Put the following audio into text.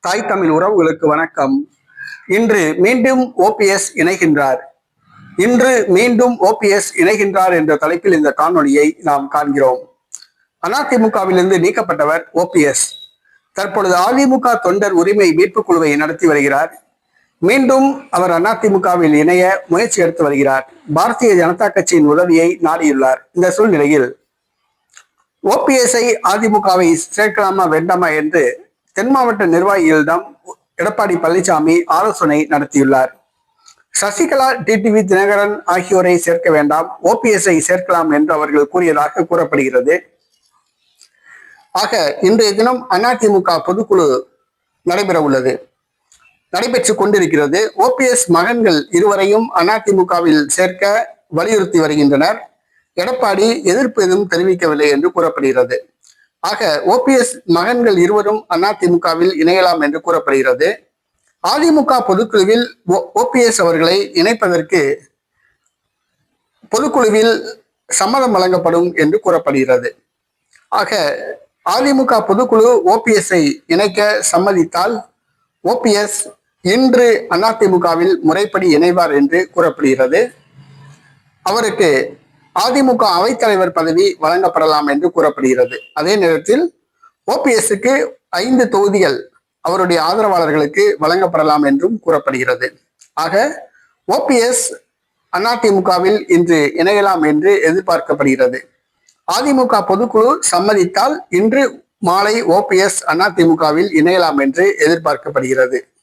தாய் தமிழ் உறவுகளுக்கு வணக்கம். இன்று மீண்டும் ஓபிஎஸ் இணைகின்றார். இன்று மீண்டும் ஓபிஎஸ் இணைகின்றார் என்ற தலைப்பில் இந்த காணொலியை நாம் காண்கிறோம். அதிமுகவிலிருந்து நீக்கப்பட்டவர் ஓபிஎஸ். தற்பொழுது அதிமுக தொண்டர் உரிமை மீட்புக் குழுவை நடத்தி வருகிறார். மீண்டும் அவர் அதிமுகவில் இணைய முயற்சி எடுத்து வருகிறார். பாரதிய ஜனதா கட்சியின் உதவியை நாடியுள்ளார். இந்த சூழ்நிலையில் ஓபிஎஸ்ஐ அதிமுகவை சேர்க்கலாமா வேண்டாமா என்று தென் மாவட்ட நிர்வாகிகளிடம் எடப்பாடி பழனிசாமி ஆலோசனை நடத்தியுள்ளார். சசிகலா டிடிவி தினகரன் ஆகியோரை சேர்க்க வேண்டாம் ஓபிஎஸ்ஐ சேர்க்கலாம் என்று அவர்கள் கூறியதாக கூறப்படுகிறது. ஆக இன்றைய தினம் அதிமுக பொதுக்குழு நடைபெற உள்ளது நடைபெற்று கொண்டிருக்கிறது ஓபிஎஸ் மகன்கள் இருவரையும் அதிமுகவில் சேர்க்க வலியுறுத்தி வருகின்றனர். எடப்பாடி எதிர்ப்பு எதுவும் தெரிவிக்கவில்லை என்று கூறப்படுகிறது. ஆக ஓபிஎஸ் மகன்கள் இருவரும் அதிமுகவில் இணையலாம் என்று கூறப்படுகிறது. அதிமுக பொதுக்குழுவில் ஓபிஎஸ் அவர்களை இணைப்பதற்கு பொதுக்குழுவில் சம்மதம் வழங்கப்படும் என்று கூறப்படுகிறது. ஆக அதிமுக பொதுக்குழு ஓபிஎஸ்ஐ இணைக்க சம்மதித்தால் ஓபிஎஸ் இன்று அதிமுகவில் முறைப்படி இணைவார் என்று கூறப்படுகிறது. அவருக்கு அதிமுக அவைத்தலைவர் பதவி வழங்கப்படலாம் என்று கூறப்படுகிறது. அதே நேரத்தில் ஓபிஎஸ்க்கு ஐந்து தொகுதிகள் அவருடைய ஆதரவாளர்களுக்கு வழங்கப்படலாம் என்றும் கூறப்படுகிறது. ஆக ஓபிஎஸ் அதிமுகவில் இன்று இணையலாம் என்று எதிர்பார்க்கப்படுகிறது. அதிமுக பொதுக்குழு சம்மதித்தால் இன்று மாலை ஓபிஎஸ் அதிமுகவில் இணையலாம் என்று எதிர்பார்க்கப்படுகிறது.